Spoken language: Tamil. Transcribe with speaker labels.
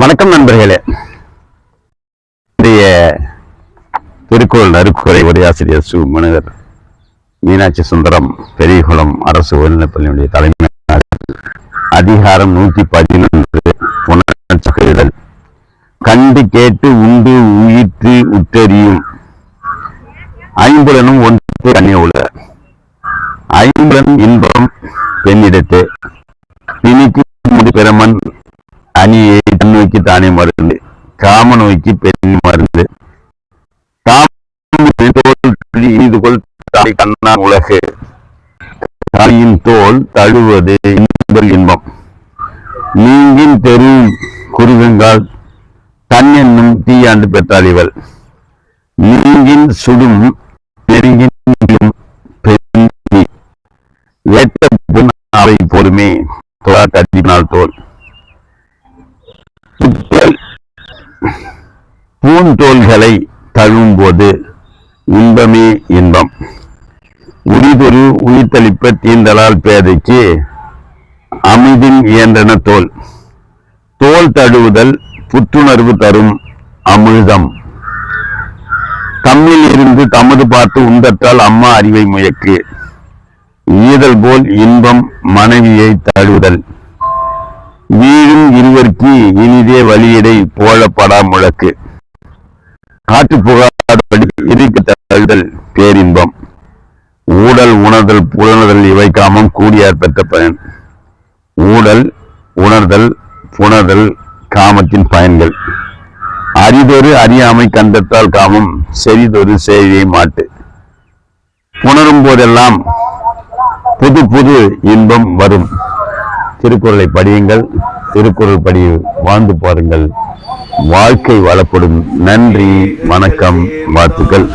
Speaker 1: வணக்கம் நண்பர்களே. இன்றைய திருக்குறள் நறுக்குறை உரையாசிரியர் சு. மனிதர் மீனாட்சி சுந்தரம் பெரியகுளம் அரசு உயர்நிலைப்பள்ளியுடைய தலைமை அதிகாரம் நூத்தி பதினொன்று உணர்ச்சிகள் கண்டு கேட்டு உண்டு உயிர்த்து உற்றறியும் ஐம்புலனும் ஒன்று கண்ணே உள்ள ஐம்புலன் இன்பம் பெண்ணிடத்து. பிணிக்கு முடி பிரமன் அணியை தன் நோய்க்கு தானே மருந்து? காம நோய்க்கு பெண் மருந்து. காம இது கொள் கண்ணா உலகு. தாயின் தோல் தழுவது இன்பம் நீங்கின் தெரு குருகங்கால் தன் என்னும் தீயாண்டு பெற்றாள் இவள் நீங்கின் சுடும் பெருங்கின் இடும் பெண் நீ. அவை பொறுமே தொள்ளாயிரத்தி தட்டினால் தோல். பூந்தோள்களை தழும்போது இன்பமே இன்பம். உரிதொரு உயிர்த்தளிப்ப தீண்டலால் பேதைக்கு அமிதின் இயன்றன தோல். தோல் தழுவுதல் புத்துணர்வு தரும் அமிழ்தம். தம்மில் இருந்து தமது பார்த்து உண்டற்றால் அம்மா அறிவை முயக்கு ஈதல் போல் இன்பம் மனைவியை தழுவுதல். வீழும் இருவர்க்கு இனிதே வழியடை போலப்படா முழக்கு. காற்று புகாடுபடி இருக்க தழுதல் பேரின்பம். ஊடல் உணர்தல் புலனுதல் இவை காமம் கூடியார் பெற்ற பயன். ஊடல் உணர்தல் புணர்தல் காமத்தின் பயன்கள். அரிதொரு அறியாமை கண்டத்தால் காமம் செரிதொரு செய்தியை மாட்டு. புணரும் போதெல்லாம் புது புது இன்பம் வரும். திருக்குறளை படியுங்கள். திருக்குறள் படி வாழ்ந்து பாருங்கள். வாழ்க்கை வளப்படும் நன்றி வணக்கம் வாழ்த்துக்கள்.